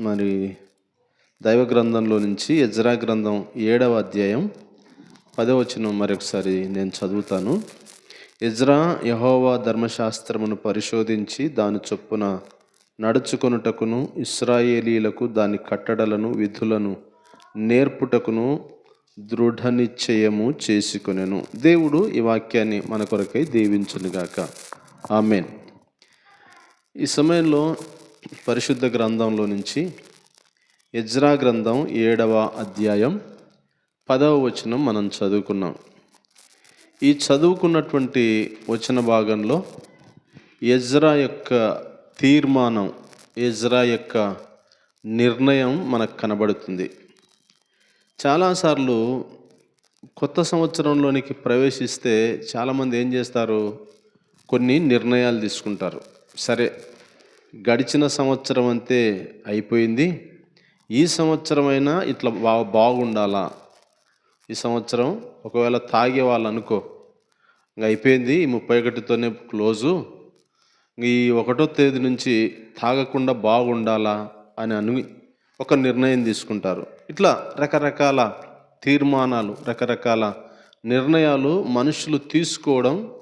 మరి దైవ గ్రంథంలో నుంచి ఎజ్రా గ్రంథం ఏడవ అధ్యాయం పదవచనం మరొకసారి నేను చదువుతాను. ఇజ్రా యహోవా ధర్మశాస్త్రమును పరిశోధించి దాని చొప్పున నడుచుకొనుటకును ఇస్రాయేలీలకు దాని కట్టడలను విధులను నేర్పుటకును దృఢ నిశ్చయము చేసుకునేను. దేవుడు ఈ వాక్యాన్ని మన కొరకై దీవించునుగాక. ఆమెన్. ఈ సమయంలో పరిశుద్ధ గ్రంథంలో నుంచి ఎజ్రా గ్రంథం ఏడవ అధ్యాయం పదవ వచనం మనం చదువుకున్నాం. ఈ చదువుకున్నటువంటి వచన భాగంలో ఎజ్రా యొక్క తీర్మానం ఎజ్రా యొక్క నిర్ణయం మనకు కనబడుతుంది. చాలాసార్లు కొత్త సంవత్సరంలోనికి ప్రవేశిస్తే చాలామంది ఏం చేస్తారు? కొన్ని నిర్ణయాలు తీసుకుంటారు. సరే గడిచిన సంవత్సరం అంతే అయిపోయింది. ఈ సంవత్సరం అయినా ఇట్లా బా బాగుండాలా? ఈ సంవత్సరం ఒకవేళ తాగే వాళ్ళు అనుకో ఇంక అయిపోయింది ఈ ముప్పై ఒకటితోనే క్లోజు. ఈ ఒకటో తేదీ నుంచి తాగకుండా బాగుండాలా అని అను ఒక నిర్ణయం తీసుకుంటారు. ఇట్లా రకరకాల తీర్మానాలు రకరకాల నిర్ణయాలు మనుషులు తీసుకోవడం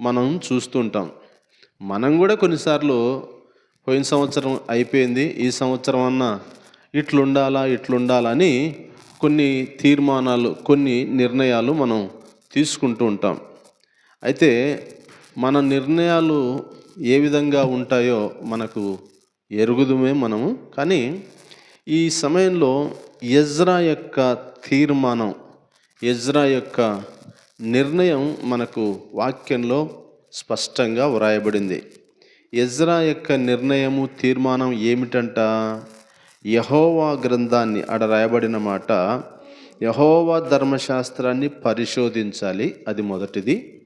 మనం చూస్తుంటాం. మనం కూడా కొన్నిసార్లు పోయిన సంవత్సరం అయిపోయింది. ఈ సంవత్సరం అన్న ఇట్లుండాలా ఇట్లుండాలని కొన్ని తీర్మానాలు కొన్ని నిర్ణయాలు మనం తీసుకుంటూ ఉంటాం. అయితే మన నిర్ణయాలు ఏ విధంగా ఉంటాయో మనకు ఎరుగుదుమే మనము. కానీ ఈ సమయంలో ఎజ్రా యొక్క తీర్మానం ఎజ్రా యొక్క నిర్ణయం మనకు వాక్యంలో స్పష్టంగా వ్రాయబడింది. ఎజ్రా యొక్క నిర్ణయము తీర్మానం ఏమిటంట? యహోవా గ్రంథాన్ని అడ రాయబడిన మాట యహోవా ధర్మశాస్త్రాన్ని పరిశోధించాలి. అది మొదటిది.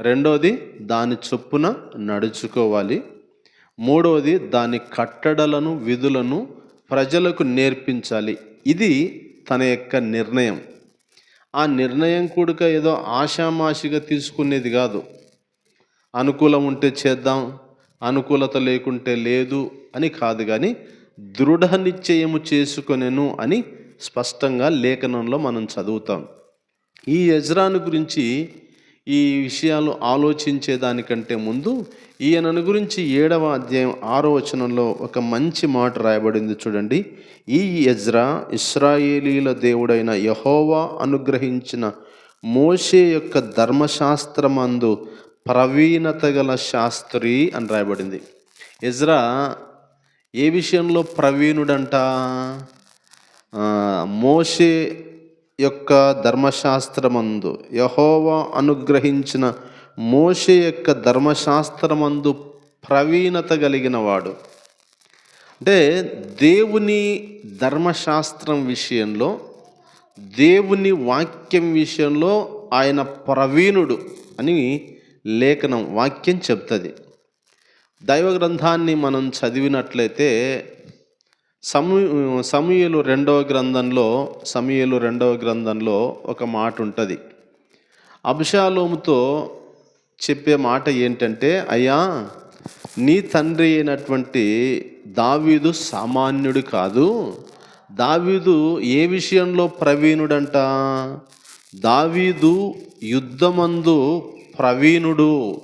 రెండోది దాని చొప్పున నడుచుకోవాలి. మూడవది దాని కట్టడలను విధులను ప్రజలకు నేర్పించాలి. ఇది తన యొక్క నిర్ణయం. ఆ నిర్ణయం కూడా ఏదో ఆషామాషిగా తీసుకునేది కాదు. అనుకూలం ఉంటే చేద్దాం అనుకూలత లేకుంటే లేదు అని కాదు కానీ దృఢ నిశ్చయము చేసుకొనెను అని స్పష్టంగా లేఖనంలో మనం చదువుతాం. ఈ యజ్రాను గురించి ఈ విషయాలు ఆలోచించేదానికంటే ముందు ఈయనను గురించి ఏడవ అధ్యాయం ఆరో వచనంలో ఒక మంచి మాట రాయబడింది చూడండి. ఈ యజ్రా ఇస్రాయేలీల దేవుడైన యహోవా అనుగ్రహించిన మోషే యొక్క ధర్మశాస్త్రమందు ప్రవీణత గల శాస్త్రి అని రాయబడింది. ఇజ్రా ఏ విషయంలో ప్రవీణుడంట? మోషే యొక్క ధర్మశాస్త్రమందు యహోవా అనుగ్రహించిన మోషే యొక్క ధర్మశాస్త్రమందు ప్రవీణత కలిగిన వాడు అంటే దేవుని ధర్మశాస్త్రం విషయంలో దేవుని వాక్యం విషయంలో ఆయన ప్రవీణుడు అని లేఖనం వాక్యం చెప్తుంది. దైవ గ్రంథాన్ని మనం చదివినట్లయితే సమూ సమూయలు రెండవ గ్రంథంలో సమూయలు రెండవ గ్రంథంలో ఒక మాట ఉంటుంది అభిషాలోముతో చెప్పే మాట ఏంటంటే అయ్యా నీ తండ్రి అయినటువంటి దావీదు సామాన్యుడు కాదు. దావీదు ఏ విషయంలో ప్రవీణుడంట? దావీదు యుద్ధమందు ప్రవీణుడు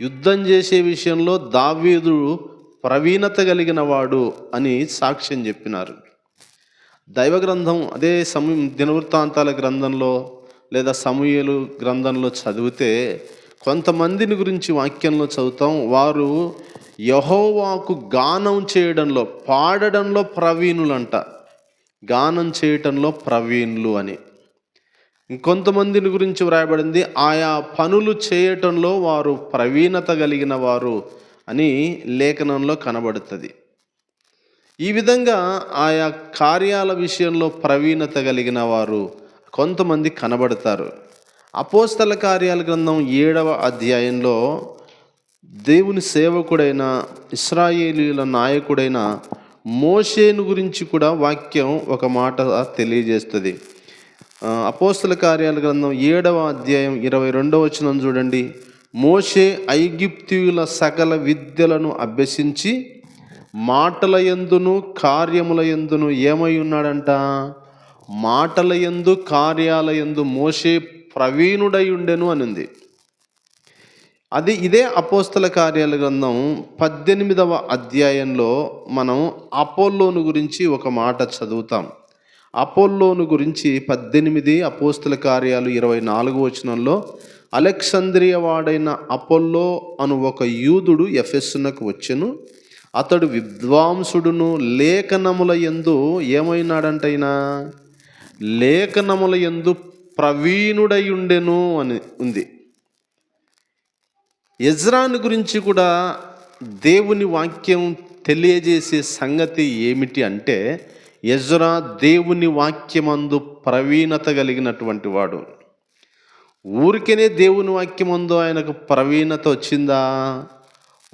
యుద్ధం చేసే విషయంలో దావీదు ప్రవీణత కలిగిన వాడు అని సాక్ష్యం చెప్పినారు. దైవ గ్రంథం అదే సమయం దినవృత్తాంతాల గ్రంథంలో లేదా సమూహలు గ్రంథంలో చదివితే కొంతమందిని గురించి వాక్యంలో చదువుతాం. వారు యహోవాకు గానం చేయడంలో పాడడంలో ప్రవీణులంట. గానం చేయటంలో ప్రవీణులు అని. ఇంకొంతమందిని గురించి వ్రాయబడింది ఆయా పనులు చేయటంలో వారు ప్రవీణత కలిగిన వారు అని లేఖనంలో కనబడుతుంది. ఈ విధంగా ఆయా కార్యాల విషయంలో ప్రవీణత కలిగిన వారు కొంతమంది కనబడతారు. అపోస్తల కార్యాల గ్రంథం ఏడవ అధ్యాయంలో దేవుని సేవకుడైన ఇస్రాయేలీల నాయకుడైన మోషేను గురించి కూడా వాక్యం ఒక మాట తెలియజేస్తుంది. అపోస్తల కార్యాల గ్రంథం ఏడవ అధ్యాయం ఇరవై రెండవ వచనం చూడండి. మోషే ఐగిప్తియుల సకల విద్యలను అభ్యసించి మాటల ఎందును కార్యముల ఎందును ఏమై ఉన్నాడంట? మాటల ఎందు కార్యాల ఎందు మోసే ప్రవీణుడై ఉండెను అని అది ఇదే అపోస్తల కార్యాల గ్రంథం పద్దెనిమిదవ అధ్యాయంలో మనం అపోల్లోను గురించి ఒక మాట చదువుతాం. అపోల్లోను గురించి పద్దెనిమిది అపోస్తుల కార్యాలు ఇరవై నాలుగు వచనంలో అలెక్సంద్రియ వాడైన అపోల్లో అను ఒక యూదుడు ఎఫెస్సునకు వచ్చెను. అతడు విద్వాంసుడును లేఖనముల యందు ఏమైనాడంటైనా? లేఖనముల యందు ప్రవీణుడై ఉండెను అని ఉంది. యజ్రాను గురించి కూడా దేవుని వాక్యం తెలియజేసే సంగతి ఏమిటి అంటే ఎజ్రా దేవుని వాక్యమందు ప్రవీణత కలిగినటువంటి వాడు. ఊరికనే దేవుని వాక్యమందు ఆయనకు ప్రవీణత వచ్చిందా?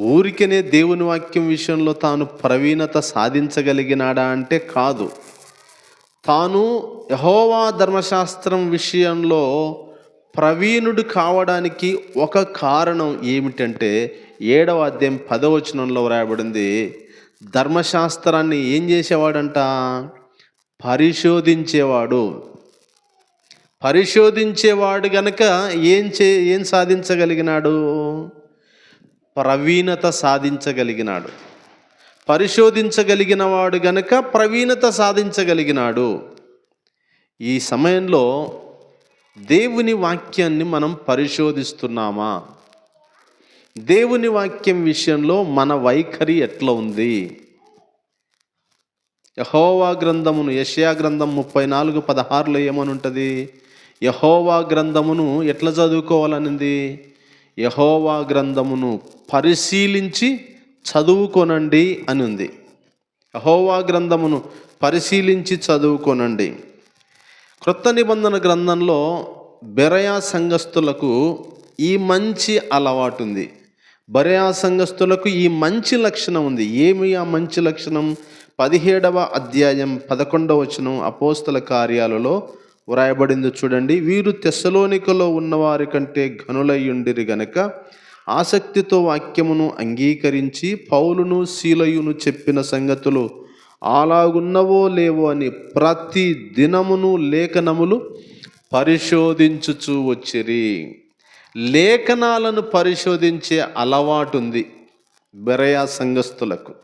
ఊరికనే దేవుని వాక్యం విషయంలో తాను ప్రవీణత సాధించగలిగినాడా అంటే కాదు. తాను యహోవా ధర్మశాస్త్రం విషయంలో ప్రవీణుడు కావడానికి ఒక కారణం ఏమిటంటే ఏడవ అధ్యాయం పదవచనంలో వ్రాయబడింది ధర్మశాస్త్రాన్ని ఏం చేసేవాడంట? పరిశోధించేవాడు. పరిశోధించేవాడు గనక ఏం చే ఏం సాధించగలిగినాడు? ప్రవీణత సాధించగలిగినాడు. పరిశోధించగలిగిన వాడు గనక ప్రవీణత సాధించగలిగినాడు. ఈ సమయంలో దేవుని వాక్యాన్ని మనం పరిశోధిస్తున్నామా? దేవుని వాక్యం విషయంలో మన వైఖరి ఎట్లా ఉంది? యహోవా గ్రంథమును యషయా గ్రంథం ముప్పై నాలుగు పదహారులో ఏమని ఉంటుంది యహోవా గ్రంథమును ఎట్లా చదువుకోవాలనింది? యహోవా గ్రంథమును పరిశీలించి చదువుకొనండి అని ఉంది యహోవా గ్రంథమును పరిశీలించి చదువుకొనండి. క్రొత్త నిబంధన గ్రంథంలో బెరయా సంఘస్థులకు ఈ మంచి అలవాటు ఉంది బెరయా సంఘస్థులకు ఈ మంచి లక్షణం ఉంది. ఏమి ఆ మంచి లక్షణం? పదిహేడవ అధ్యాయం పదకొండవ వచనం అపోస్తల కార్యాలలో వ్రాయబడింది చూడండి. వీరు తెస్సలోనికలో ఉన్నవారి కంటే ఘనులయ్యుండిరి గనక ఆసక్తితో వాక్యమును అంగీకరించి పౌలును శీలయును చెప్పిన సంగతులు అలాగున్నవో లేవో అని ప్రతి దినమును లేఖనములు పరిశోధించుచూ వచ్చిరి. లేఖనాలను పరిశోధించే అలవాటు ఉంది బెరయా సంఘస్థులకు.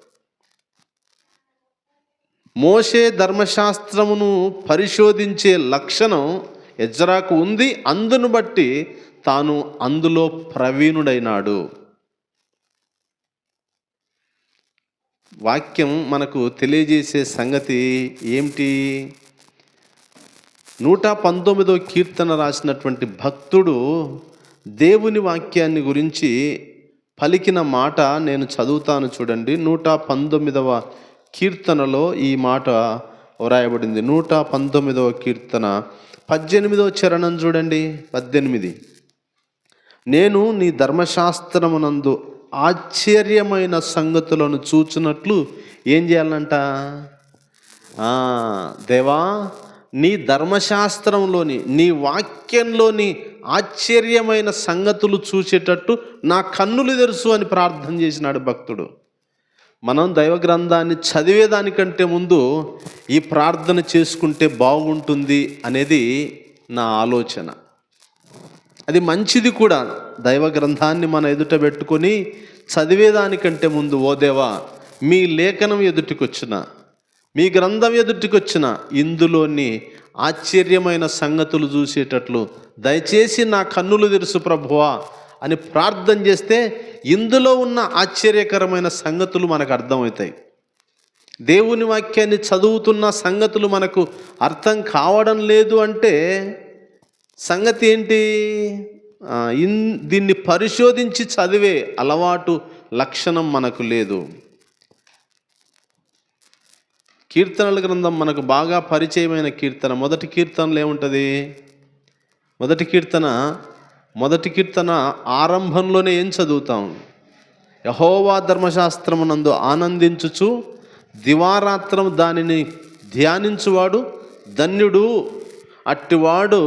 మోషే ధర్మశాస్త్రమును పరిశోధించే లక్షణం ఎజ్రాకు ఉంది అందును బట్టి తాను అందులో ప్రవీణుడైనాడు. వాక్యం మనకు తెలియజేసే సంగతి ఏమిటి? నూట పంతొమ్మిదో కీర్తన రాసినటువంటి భక్తుడు దేవుని వాక్యాన్ని గురించి పలికిన మాట నేను చదువుతాను చూడండి. నూట పంతొమ్మిదవ కీర్తనలో ఈ మాట వ్రాయబడింది. నూట పంతొమ్మిదవ కీర్తన. పద్దెనిమిదవ చరణం చూడండి. పద్దెనిమిది. నేను నీ ధర్మశాస్త్రమునందు ఆశ్చర్యమైన సంగతులను చూచినట్లు ఏం చేయాలంట? దేవా నీ ధర్మశాస్త్రంలోని నీ వాక్యంలోని ఆశ్చర్యమైన సంగతులు చూసేటట్టు నా కన్నులు తెరుసు అని ప్రార్థన చేసినాడు భక్తుడు. మనం దైవ గ్రంథాన్ని చదివేదానికంటే ముందు ఈ ప్రార్థన చేసుకుంటే బాగుంటుంది అనేది నా ఆలోచన. అది మంచిది కూడా. దైవ గ్రంథాన్ని మన ఎదుట పెట్టుకొని చదివేదానికంటే ముందు ఓ దేవా మీ లేఖనం ఎదుటికొచ్చిన? మీ గ్రంథం ఎదుటికొచ్చిన? ఇందులోని ఆశ్చర్యమైన సంగతులు చూసేటట్లు దయచేసి నా కన్నులు తెరుసు ప్రభువా అని ప్రార్థన చేస్తే ఇందులో ఉన్న ఆశ్చర్యకరమైన సంగతులు మనకు అర్థమవుతాయి. దేవుని వాక్యాన్ని చదువుతున్న సంగతులు మనకు అర్థం కావడం లేదు అంటే సంగతి ఏంటి? ఇన్ దీన్ని పరిశోధించి చదివే అలవాటు లక్షణం మనకు లేదు. కీర్తనల గ్రంథం మనకు బాగా పరిచయమైన కీర్తన. మొదటి కీర్తనలు ఏముంటుంది? మొదటి కీర్తన మొదటి కీర్తన ఆరంభంలోనే ఏం చదువుతాం? యహోవా ధర్మశాస్త్రమునందు ఆనందించుచు దివారాత్రం దానిని ధ్యానించువాడు ధన్యుడు. అట్టివాడు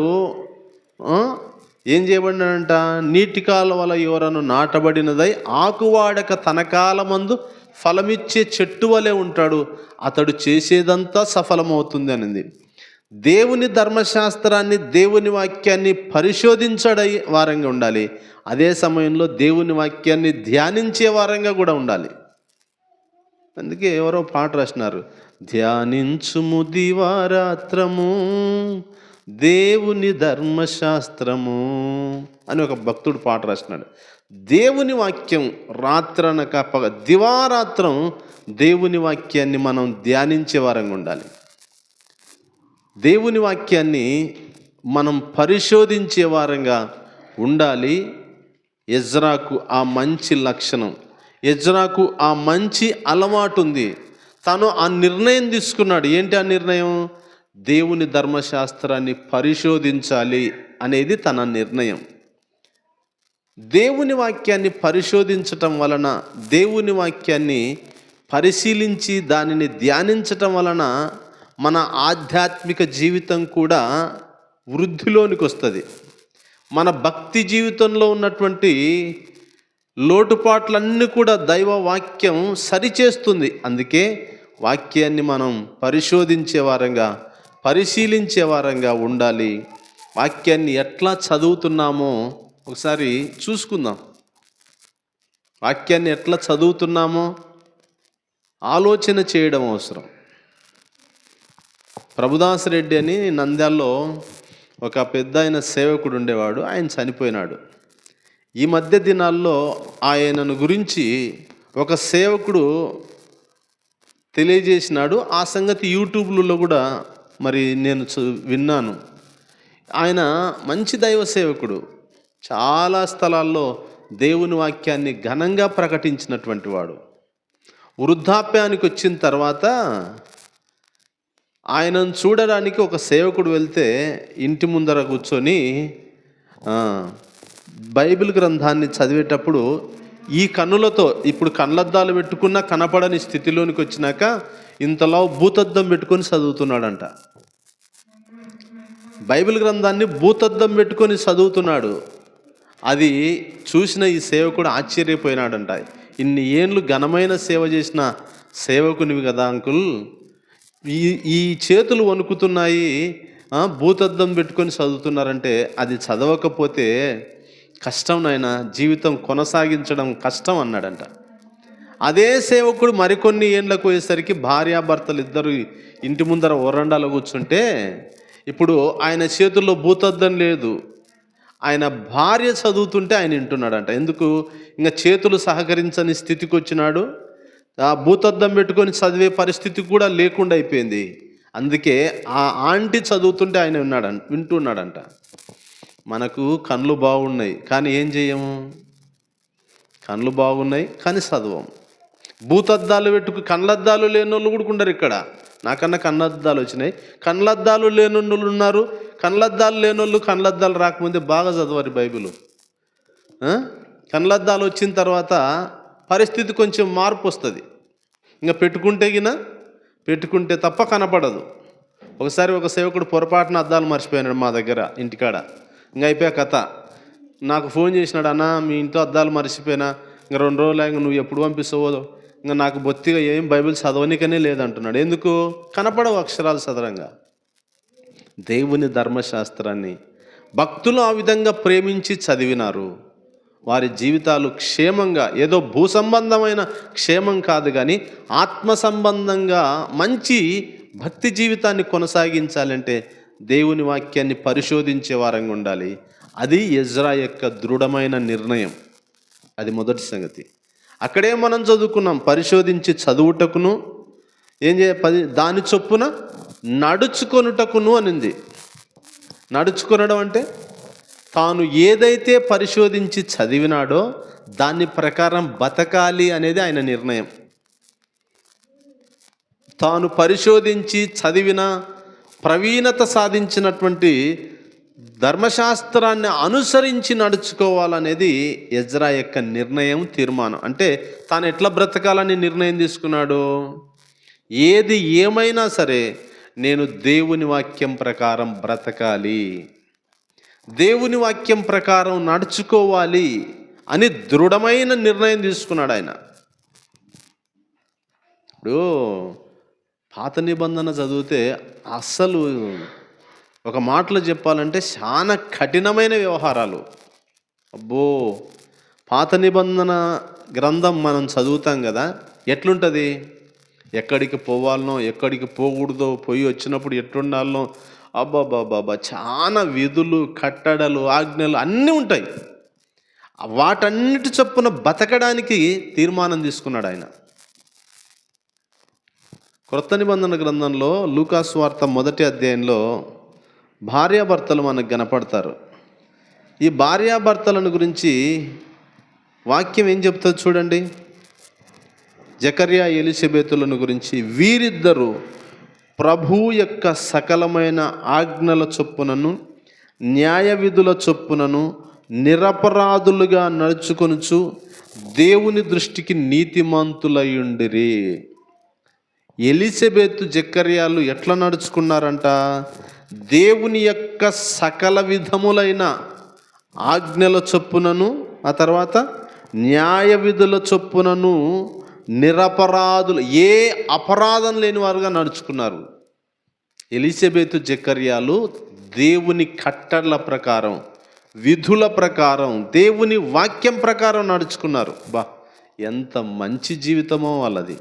ఏం చేయబడినాడంట? నీటి కాలువల యువరను నాటబడినదై ఆకువాడక తన కాలమందు ఫలమిచ్చే చెట్టు వలె ఉంటాడు. అతడు చేసేదంతా సఫలమవుతుంది అనింది. దేవుని ధర్మశాస్త్రాన్ని దేవుని వాక్యాన్ని పరిశోధించడై వారంగా ఉండాలి. అదే సమయంలో దేవుని వాక్యాన్ని ధ్యానించే వారంగా కూడా ఉండాలి. అందుకే ఎవరో పాట రాసినారు. ధ్యానించుము దివారాత్రము దేవుని ధర్మశాస్త్రము అని ఒక భక్తుడు పాట రాసినాడు. దేవుని వాక్యం రాత్రనక పగ దివారాత్రం దేవుని వాక్యాన్ని మనం ధ్యానించే వారంగా ఉండాలి. దేవుని వాక్యాన్ని మనం పరిశోధించే వారంగా ఉండాలి. ఎజ్రాకు ఆ మంచి లక్షణం. ఎజ్రాకు ఆ మంచి అలవాటు ఉంది. తను ఆ నిర్ణయం తీసుకున్నాడు. ఏంటి ఆ నిర్ణయం? దేవుని ధర్మశాస్త్రాన్ని పరిశోధించాలి అనేది తన నిర్ణయం. దేవుని వాక్యాన్ని పరిశోధించటం వలన దేవుని వాక్యాన్ని పరిశీలించి దానిని ధ్యానించటం వలన మన ఆధ్యాత్మిక జీవితం కూడా వృద్ధిలోనికి వస్తుంది. మన భక్తి జీవితంలో ఉన్నటువంటి లోటుపాట్లన్నీ కూడా దైవ వాక్యం సరిచేస్తుంది. అందుకే వాక్యాన్ని మనం పరిశోధించే వారంగా పరిశీలించే వారంగా ఉండాలి. వాక్యాన్ని ఎట్లా చదువుతున్నామో ఒకసారి చూసుకుందాం. వాక్యాన్ని ఎట్లా చదువుతున్నామో ఆలోచన చేయడం అవసరం. ప్రభుదాస్ రెడ్డి అని నంద్యాల్లో ఒక పెద్ద ఆయన సేవకుడు ఉండేవాడు. ఆయన చనిపోయినాడు. ఈ మధ్య దినాల్లో ఆయనను గురించి ఒక సేవకుడు తెలియజేసినాడు. ఆ సంగతి యూట్యూబ్లలో కూడా మరి నేను చూ- విన్నాను. ఆయన మంచి దైవ సేవకుడు. చాలా స్థలాల్లో దేవుని వాక్యాన్ని ఘనంగా ప్రకటించినటువంటి వాడు. వృద్ధాప్యానికి వచ్చిన తర్వాత ఆయనను చూడడానికి ఒక సేవకుడు వెళ్తే ఇంటి ముందర కూర్చొని బైబిల్ గ్రంథాన్ని చదివేటప్పుడు ఈ కన్నులతో ఇప్పుడు కళ్ళద్దాలు పెట్టుకున్న కనపడని స్థితిలోనికి వచ్చినాక ఇంతలో భూతద్దం పెట్టుకొని చదువుతున్నాడంట. బైబిల్ గ్రంథాన్ని భూతద్దం పెట్టుకొని చదువుతున్నాడు. అది చూసిన ఈ సేవకుడు ఆశ్చర్యపోయినాడంట. ఇన్ని ఏండ్లు ఘనమైన సేవ చేసిన సేవకునివి కదా అంకుల్? ఈ ఈ చేతులు వణుకుతున్నాయి భూతద్దం పెట్టుకొని చదువుతున్నారంటే అది చదవకపోతే కష్టం నాయన జీవితం కొనసాగించడం కష్టం అన్నాడంట. అదే సేవకుడు మరికొన్ని ఏండ్లకు పోయేసరికి భార్యాభర్తలు ఇద్దరు ఇంటి ముందర ఒరండాలో కూర్చుంటే ఇప్పుడు ఆయన చేతుల్లో భూతద్దం లేదు. ఆయన భార్య చదువుతుంటే ఆయన వింటున్నాడంట. ఎందుకు? ఇంకా చేతులు సహకరించని స్థితికి వచ్చినాడు. ఆ భూతద్దం పెట్టుకొని చదివే పరిస్థితి కూడా లేకుండా అయిపోయింది. అందుకే ఆ ఆంటీ చదువుతుంటే ఆయన విన్నాడంట వింటున్నాడంట. మనకు కళ్ళు బాగున్నాయి కానీ ఏం చేయము కళ్ళు బాగున్నాయి కానీ చదవం. భూతద్దాలు పెట్టుకు కళ్ళద్దాలు లేని వాళ్ళు కూడా ఉండరు ఇక్కడ. నాకన్నా కళ్ళద్దాలు వచ్చినాయి. కళ్ళద్దాలు లేని వాళ్ళు ఉన్నారు కళ్ళద్దాలు లేనోళ్ళు వాళ్ళు కళ్ళద్దాలు రాకముందే బాగా చదవాలి బైబిల్. ఆ? కళ్ళద్దాలు వచ్చిన తర్వాత పరిస్థితి కొంచెం మార్పు వస్తుంది. ఇంకా పెట్టుకుంటే గిన పెట్టుకుంటే తప్ప కనపడదు. ఒకసారి ఒక సేవకుడు పొరపాటున అద్దాలు మర్చిపోయినాడు మా దగ్గర ఇంటికాడ. ఇంకా అయిపోయా కథ. నాకు ఫోన్ చేసినాడు అన్న మీ ఇంట్లో అద్దాలు మర్చిపోయినా ఇంకా రెండు రోజులు ఇంకా నువ్వు ఎప్పుడు పంపిస్తావో? ఇంకా నాకు బొత్తిగా ఏం బైబిల్ చదవనికనే లేదంటున్నాడు. ఎందుకు? కనపడవు అక్షరాలు సదరంగా దేవుని ధర్మశాస్త్రాన్ని భక్తులు ఆ విధంగా ప్రేమించి చదివినారు. వారి జీవితాలు క్షేమంగా ఏదో భూ సంబంధమైన క్షేమం కాదు కానీ ఆత్మ సంబంధంగా మంచి భక్తి జీవితాన్ని కొనసాగించాలంటే దేవుని వాక్యాన్ని పరిశోధించే వారంగా ఉండాలి. అది ఎజ్రా యొక్క దృఢమైన నిర్ణయం. అది మొదటి సంగతి. అక్కడే మనం చదువుకున్నాం పరిశోధించి చదువుటకును. ఏం చేయ పది దాని చొప్పున నడుచుకొనుటకును అనింది. నడుచుకొనడం అంటే తాను ఏదైతే పరిశోధించి చదివినాడో దాని ప్రకారం బతకాలి అనేది ఆయన నిర్ణయం. తాను పరిశోధించి చదివిన ప్రవీణత సాధించినటువంటి ధర్మశాస్త్రాన్ని అనుసరించి నడుచుకోవాలనేది ఎజ్రా యొక్క నిర్ణయం తీర్మానం. అంటే తాను ఎట్లా బ్రతకాలని నిర్ణయం తీసుకున్నాడు? ఏది ఏమైనా సరే నేను దేవుని వాక్యం ప్రకారం బ్రతకాలి. దేవుని వాక్యం ప్రకారం నడుచుకోవాలి అని దృఢమైన నిర్ణయం తీసుకున్నాడు ఆయన. ఇప్పుడు పాత నిబంధన చదివితే అస్సలు ఒక మాటలో చెప్పాలంటే చాలా కఠినమైన వ్యవహారాలు. అబ్బో! పాత నిబంధన గ్రంథం మనం చదువుతాం కదా ఎట్లుంటుంది? ఎక్కడికి పోవాలనో ఎక్కడికి పోకూడదో పోయి వచ్చినప్పుడు ఎట్టుండాలనో అబ్బాబాబాబా చాలా విధులు కట్టడలు ఆజ్ఞలు అన్నీ ఉంటాయి. వాటన్నిటి చొప్పున బతకడానికి తీర్మానం తీసుకున్నాడు ఆయన. క్రొత్త నిబంధన గ్రంథంలో లూకాస్ వార్త మొదటి అధ్యాయంలో భార్యాభర్తలు మనకు కనపడతారు. ఈ భార్యాభర్తలను గురించి వాక్యం ఏం చెప్తుంది చూడండి. జకర్యా ఎలిసబెతులను గురించి వీరిద్దరూ ప్రభు యొక్క సకలమైన ఆజ్ఞల చొప్పునను న్యాయ విధుల చొప్పునను నిరపరాధులుగా నడుచుకొనుచు దేవుని దృష్టికి నీతిమంతులయుండిరి. ఎలిజబెత్ జక్కర్యాలు ఎట్లా నడుచుకున్నారంట? దేవుని యొక్క సకల విధములైన ఆజ్ఞల చొప్పునను ఆ తర్వాత న్యాయ విధుల చొప్పునను నిరపరాధులు ఏ అపరాధం లేని వారుగా నడుచుకున్నారు. ఎలిజబెత్ జకర్యాలు దేవుని కట్టడల ప్రకారం విధుల ప్రకారం దేవుని వాక్యం ప్రకారం నడుచుకున్నారు. బా ఎంత మంచి జీవితమో వాళ్ళది.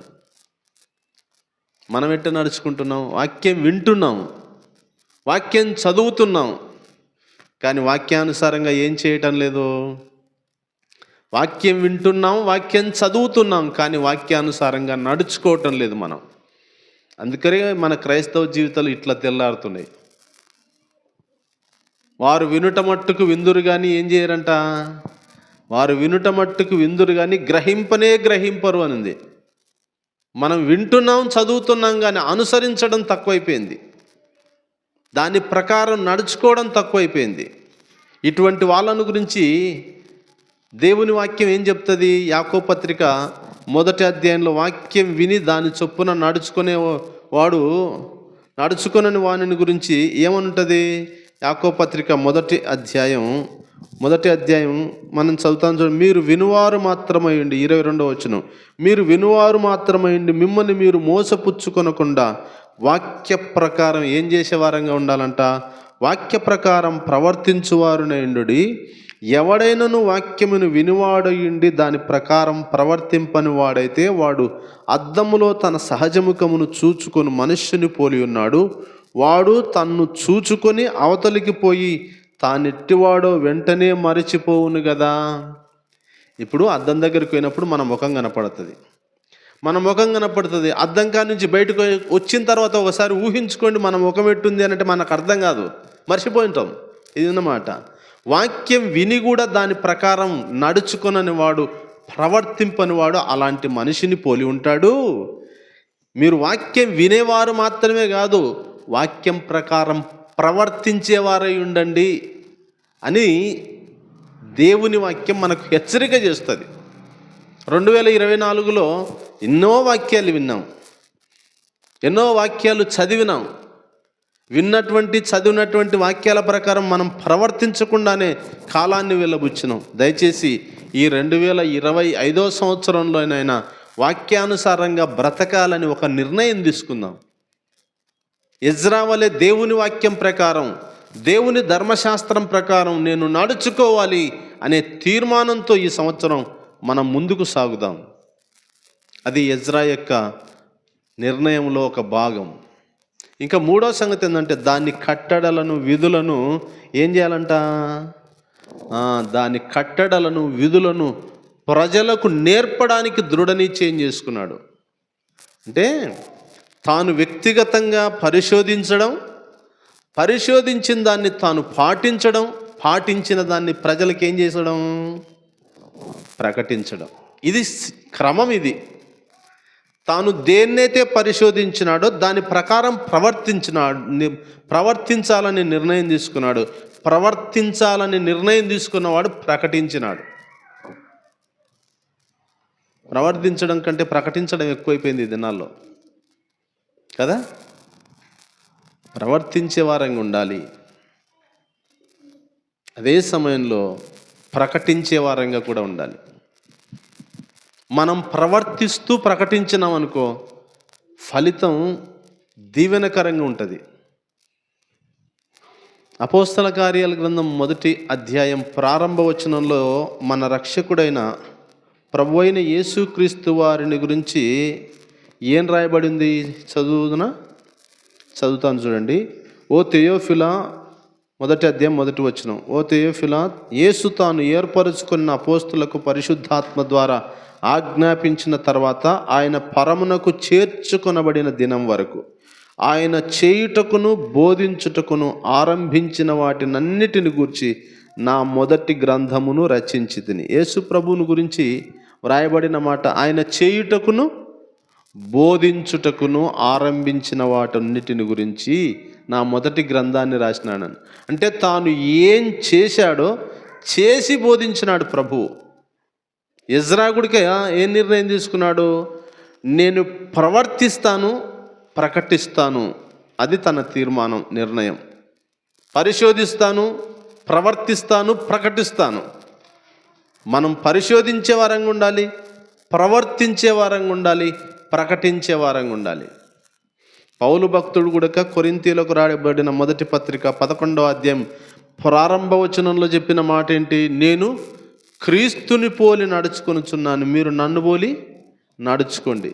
మనం ఎట్ట నడుచుకుంటున్నాం? వాక్యం వింటున్నాం. వాక్యం చదువుతున్నాం. కానీ వాక్యానుసారంగా ఏం చేయటం లేదు? వాక్యం వింటున్నాం వాక్యం చదువుతున్నాం కానీ వాక్యానుసారంగా నడుచుకోవటం లేదు మనం. అందుకనే మన క్రైస్తవ జీవితాలు ఇట్లా తెల్లారుతున్నాయి. వారు వినుట మట్టుకు విందురు కానీ ఏం చేయరంట? వారు వినుట మట్టుకు విందురు కానీ గ్రహింపనే గ్రహింపరు అనింది. మనం వింటున్నాం చదువుతున్నాం కానీ అనుసరించడం తక్కువైపోయింది. దాని ప్రకారం నడుచుకోవడం తక్కువైపోయింది. ఇటువంటి వాళ్ళను గురించి దేవుని వాక్యం ఏం చెప్తుంది? యాకో పత్రిక మొదటి అధ్యాయంలో వాక్యం విని దాని చొప్పున నడుచుకునే వాడు నడుచుకునని వాని గురించి ఏమనుంటుంది? యాకో పత్రిక మొదటి అధ్యాయం మొదటి అధ్యాయం మనం చదువుతాం చూడండి మీరు వినువారు మాత్రమైండి ఇరవై రెండవ వచ్చును మీరు వినువారు మాత్రమైండి మిమ్మల్ని మీరు మోసపుచ్చుకొనకుండా వాక్య ప్రకారం ఏం చేసేవారంగా ఉండాలంట? వాక్య ప్రకారం ప్రవర్తించువారునైండుడి ఎవడైనను వాక్యమును వినివాడయుండి దాని ప్రకారం ప్రవర్తింపని వాడైతే వాడు అద్దములో తన సహజముఖమును చూచుకొని మనుష్యుని పోలి ఉన్నాడు. వాడు తన్ను చూచుకొని అవతలికి పోయి తానెట్టివాడో వెంటనే మరిచిపోవును కదా ఇప్పుడు అద్దం దగ్గరికి పోయినప్పుడు మన ముఖం కనపడుతుంది. మన ముఖం కనపడుతుంది. అద్దం కాడి నుంచి బయటకు వచ్చిన తర్వాత ఒకసారి ఊహించుకోండి మన ముఖం ఎట్టుంది అంటే మనకు అర్థం కాదు. మర్చిపోయింటాం ఇది అన్నమాట వాక్యం విని కూడా దాని ప్రకారం నడుచుకొనని వాడు ప్రవర్తింపని వాడు అలాంటి మనిషిని పోలి ఉంటాడు. మీరు వాక్యం వినేవారు మాత్రమే కాదు వాక్యం ప్రకారం ప్రవర్తించేవారై ఉండండి అని దేవుని వాక్యం మనకు హెచ్చరిక చేస్తుంది. రెండు వేల ఇరవై నాలుగులో ఎన్నో వాక్యాలు విన్నాం ఎన్నో వాక్యాలు చదివినాం విన్నటువంటి చదివినటువంటి వాక్యాల ప్రకారం మనం ప్రవర్తించకుండానే కాలాన్ని వెళ్ళబుచ్చినాం దయచేసి ఈ రెండు వేల ఇరవై ఐదో సంవత్సరంలోనైనా వాక్యానుసారంగా బ్రతకాలని ఒక నిర్ణయం తీసుకుందాం. ఇజ్రా వలె దేవుని వాక్యం ప్రకారం దేవుని ధర్మశాస్త్రం ప్రకారం నేను నడుచుకోవాలి అనే తీర్మానంతో ఈ సంవత్సరం మనం ముందుకు సాగుదాం. అది ఎజ్రా యొక్క నిర్ణయంలో ఒక భాగం. ఇంకా మూడో సంగతి ఏంటంటే దాని కట్టడలను విధులను ఏం చేయాలంట? దాని కట్టడలను విధులను ప్రజలకు నేర్పడానికి దృఢ నిశ్చయం చేసుకున్నాడు. అంటే తాను వ్యక్తిగతంగా పరిశోధించడం పరిశోధించిన దాన్ని తాను పాటించడం పాటించిన దాన్ని ప్రజలకు ఏం చేసడం? ప్రకటించడం. ఇది క్రమం ఇది. తాను దేన్నైతే పరిశోధించినాడో దాని ప్రకారం ప్రవర్తించినాడు ప్రవర్తించాలని నిర్ణయం తీసుకున్నాడు. ప్రవర్తించాలని నిర్ణయం తీసుకున్నవాడు ప్రకటించినాడు. ప్రవర్తించడం కంటే ప్రకటించడం ఎక్కువైపోయింది ఈ దినాల్లో. కదా? ప్రవర్తించే వారంగా ఉండాలి. అదే సమయంలో ప్రకటించే వారంగా కూడా ఉండాలి. మనం ప్రవర్తిస్తూ ప్రకటించినాం అనుకో ఫలితం దీవెనకరంగా ఉంటుంది. అపోస్తల కార్యాల గ్రంథం మొదటి అధ్యాయం ప్రారంభ వచనంలో మన రక్షకుడైన ప్రభు అయిన యేసుక్రీస్తు వారిని గురించి ఏం రాయబడింది చదువున చదువుతాను చూడండి. ఓ తెయోఫిలా మొదటి అధ్యాయం మొదటి వచనం. ఓ తెయోఫిలా యేసు తాను ఏర్పరచుకున్న అపోస్తులకు పరిశుద్ధాత్మ ద్వారా ఆజ్ఞాపించిన తర్వాత ఆయన పరమునకు చేర్చుకొనబడిన దినం వరకు ఆయన చేయుటకును బోధించుటకును ఆరంభించిన వాటినన్నిటిని గూర్చి నా మొదటి గ్రంథమును రచించి తిని యేసు ప్రభువుని గురించి వ్రాయబడిన మాట ఆయన చేయుటకును బోధించుటకును ఆరంభించిన వాటన్నిటిని గురించి నా మొదటి గ్రంథాన్ని రాసినాను. అంటే తాను ఏం చేశాడో చేసి బోధించినాడు ప్రభువు. ఇజ్రాగుడికి ఏం నిర్ణయం తీసుకున్నాడు? నేను ప్రవర్తిస్తాను ప్రకటిస్తాను. అది తన తీర్మానం నిర్ణయం. పరిశోధిస్తాను ప్రవర్తిస్తాను ప్రకటిస్తాను. మనం పరిశోధించే వారంగా ఉండాలి ప్రవర్తించే వారంగా ఉండాలి ప్రకటించే వారంగా ఉండాలి. పౌలు భక్తుడు కూడా కొరింతీలకు రాయబడిన మొదటి పత్రిక పదకొండవ అధ్యాయం ప్రారంభ వచనంలో చెప్పిన మాట ఏంటి నేను క్రీస్తుని పోలి నడుచుకొనుచున్నాను. మీరు నన్ను పోలి నడుచుకోండి.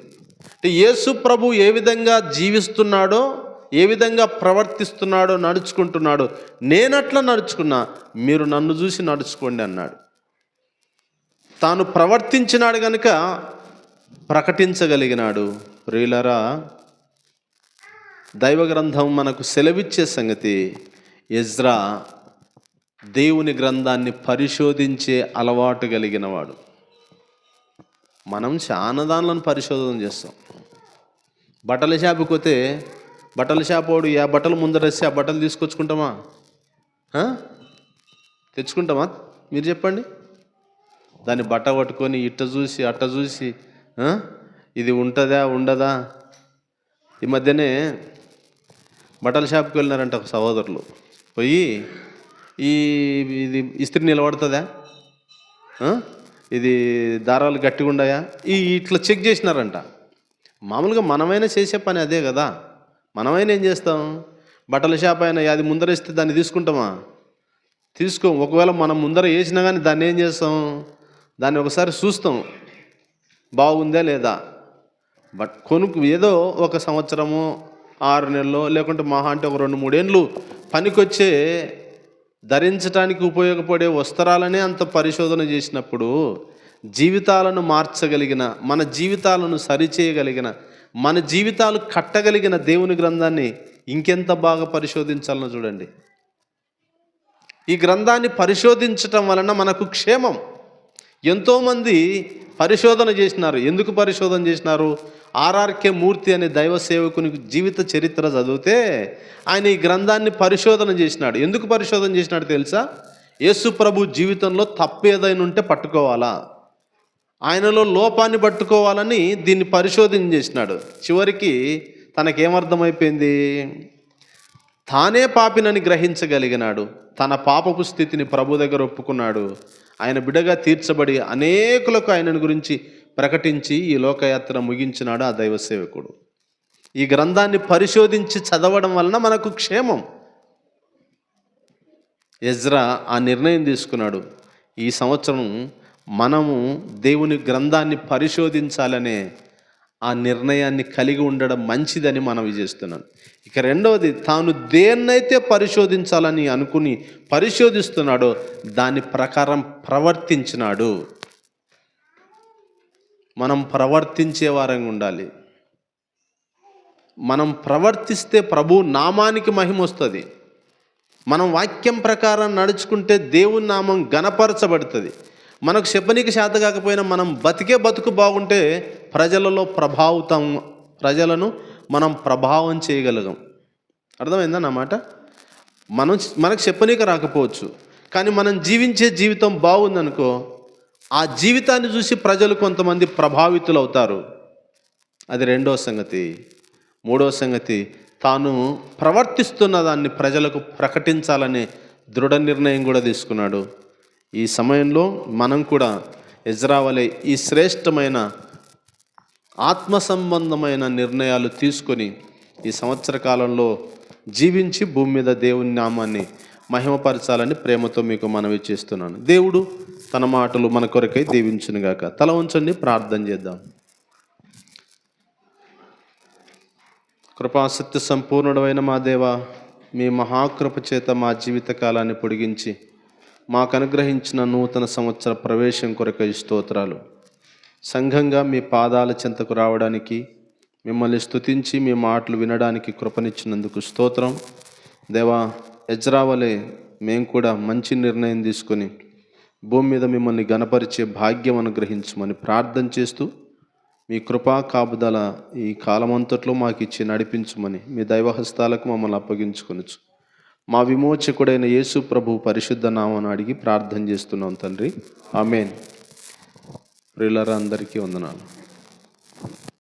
అంటే యేసు ప్రభు ఏ విధంగా జీవిస్తున్నాడో ఏ విధంగా ప్రవర్తిస్తున్నాడో నడుచుకుంటున్నాడో నేనట్లా నడుచుకున్నా మీరు నన్ను చూసి నడుచుకోండి అన్నాడు. తాను ప్రవర్తించినాడు గనుక ప్రకటించగలిగినాడు. ప్రియులరా దైవ గ్రంథం మనకు సెలవిచ్చే సంగతి ఎజ్రా దేవుని గ్రంథాన్ని పరిశోధించే అలవాటు కలిగినవాడు. మనం చాలా దానిలను పరిశోధన చేస్తాం. బట్టల షాపుకి పోతే బట్టల షాప్ వాడు ఆ బట్టలు ముందరేస్తే ఆ బట్టలు తీసుకొచ్చుకుంటామా? తెచ్చుకుంటామా? మీరు చెప్పండి. దాన్ని బట్ట పట్టుకొని ఇట్ట చూసి అట్ట చూసి ఇది ఉంటుందా ఉండదా? ఈ మధ్యనే బట్టల షాప్కి వెళ్ళినారంట ఒక సహోదరులు. పోయి ఈ ఇది ఇస్త్రీ నిలబడుతుందా? ఇది దారాలు గట్టిగా ఉన్నాయా ఈ ఇట్లా చెక్ చేసినారంట. మామూలుగా మనమైనా చేసే పని అదే కదా. మనమైనా ఏం చేస్తాం? బట్టల షాప్ అయినా అది ముందరేస్తే దాన్ని తీసుకుంటామా? తీసుకోం ఒకవేళ మనం ముందర వేసినా కానీ దాన్ని ఏం చేస్తాం? దాన్ని ఒకసారి చూస్తాం. బాగుందా లేదా? బట్ కొనుక్కు ఏదో ఒక సంవత్సరము ఆరు నెలలో లేకుంటే మహా అంటే ఒక రెండు మూడేళ్ళు పనికొచ్చే ధరించడానికి ఉపయోగపడే వస్త్రాలనే అంత పరిశోధన చేసినప్పుడు జీవితాలను మార్చగలిగిన మన జీవితాలను సరిచేయగలిగిన మన జీవితాలు కట్టగలిగిన దేవుని గ్రంథాన్ని ఇంకెంత బాగా పరిశోధించాలనో చూడండి. ఈ గ్రంథాన్ని పరిశోధించటం వలన మనకు క్షేమం. ఎంతోమంది పరిశోధన చేసినారు. ఎందుకు పరిశోధన చేసినారు? ఆర్ఆర్కే మూర్తి అనే దైవ సేవకుని జీవిత చరిత్ర చదివితే ఆయన ఈ గ్రంథాన్ని పరిశోధన చేసినాడు. ఎందుకు పరిశోధన చేసినాడు తెలుసా? యేసు ప్రభు జీవితంలో తప్పు ఏదైనా ఉంటే పట్టుకోవాలా? ఆయనలో లోపాన్ని పట్టుకోవాలని దీన్ని పరిశోధన చేసినాడు. చివరికి తనకేమర్థమైపోయింది? తానే పాపినని గ్రహించగలిగినాడు. తన పాపపు స్థితిని ప్రభు దగ్గర ఒప్పుకున్నాడు. ఆయన బిడగా తీర్చబడి అనేకులకు ఆయనను గురించి ప్రకటించి ఈ లోకయాత్ర ముగించినాడు ఆ దైవ సేవకుడు. ఈ గ్రంథాన్ని పరిశోధించి చదవడం వలన మనకు క్షేమం. ఎజ్రా ఆ నిర్ణయం తీసుకున్నాడు. ఈ సంవత్సరం మనము దేవుని గ్రంథాన్ని పరిశోధించాలనే ఆ నిర్ణయాన్ని కలిగి ఉండడం మంచిదని మనవి చేస్తున్నాను ఇక రెండవది తాను దేన్నైతే పరిశోధించాలని అనుకుని పరిశోధిస్తున్నాడో దాని ప్రకారం ప్రవర్తించినాడు. మనం ప్రవర్తించే వారంగా ఉండాలి. మనం ప్రవర్తిస్తే ప్రభు నామానికి మహిమ వస్తుంది. మనం వాక్యం ప్రకారం నడుచుకుంటే దేవుని నామం గణపరచబడుతుంది మనకు చెప్పనీకి శాత కాకపోయినా మనం బతికే బతుకు బాగుంటే ప్రజలలో ప్రభావితం ప్రజలను మనం ప్రభావం చేయగలగం. అర్థమైందా నా మాట? మనం మనకు చెప్పనీక రాకపోవచ్చు. కానీ మనం జీవించే జీవితం బాగుందనుకో ఆ జీవితాన్ని చూసి ప్రజలు కొంతమంది ప్రభావితులు అవుతారు అది రెండో సంగతి. మూడో సంగతి తాను ప్రవర్తిస్తున్న దాన్ని ప్రజలకు ప్రకటించాలనే దృఢ నిర్ణయం కూడా తీసుకున్నాడు. ఈ సమయంలో మనం కూడా ఎజ్రావలే ఈ శ్రేష్టమైన ఆత్మ సంబంధమైన నిర్ణయాలు తీసుకొని ఈ సంవత్సర కాలంలో జీవించి భూమి మీద దేవుని నామాన్ని మహిమపరచాలని ప్రేమతో మీకు మనవి చేస్తున్నాను. దేవుడు తన మాటలు మన కొరకై దీవించునుగాక తల ఉంచండి ప్రార్థన చేద్దాం. కృపాసక్తి సంపూర్ణుడమైన మా దేవ మీ మహాకృప చేత మా జీవిత కాలాన్ని పొడిగించి మాకు అనుగ్రహించిన నూతన సంవత్సర ప్రవేశం కొరకై స్తోత్రాలు. సంఘంగా మీ పాదాల చెంతకు రావడానికి మిమ్మల్ని స్తుతించి మీ మాటలు వినడానికి కృపనిచ్చినందుకు స్తోత్రం. దేవా ఎజ్రావలే మేము కూడా మంచి నిర్ణయం తీసుకొని భూమి మీద మిమ్మల్ని గనపరిచే భాగ్యం అనుగ్రహించమని ప్రార్థన చేస్తూ మీ కృపా కాపుదల ఈ కాలమంతట్లో మాకు ఇచ్చి నడిపించమని మీ దైవహస్తాలకు మమ్మల్ని అప్పగించుకొనొచ్చు మా విమోచకుడైన యేసు ప్రభు పరిశుద్ధ నామను అడిగి ప్రార్థన చేస్తున్నాం తండ్రి. ఆమెన్. ప్రిల్లర్ అందరికీ వందనాలు.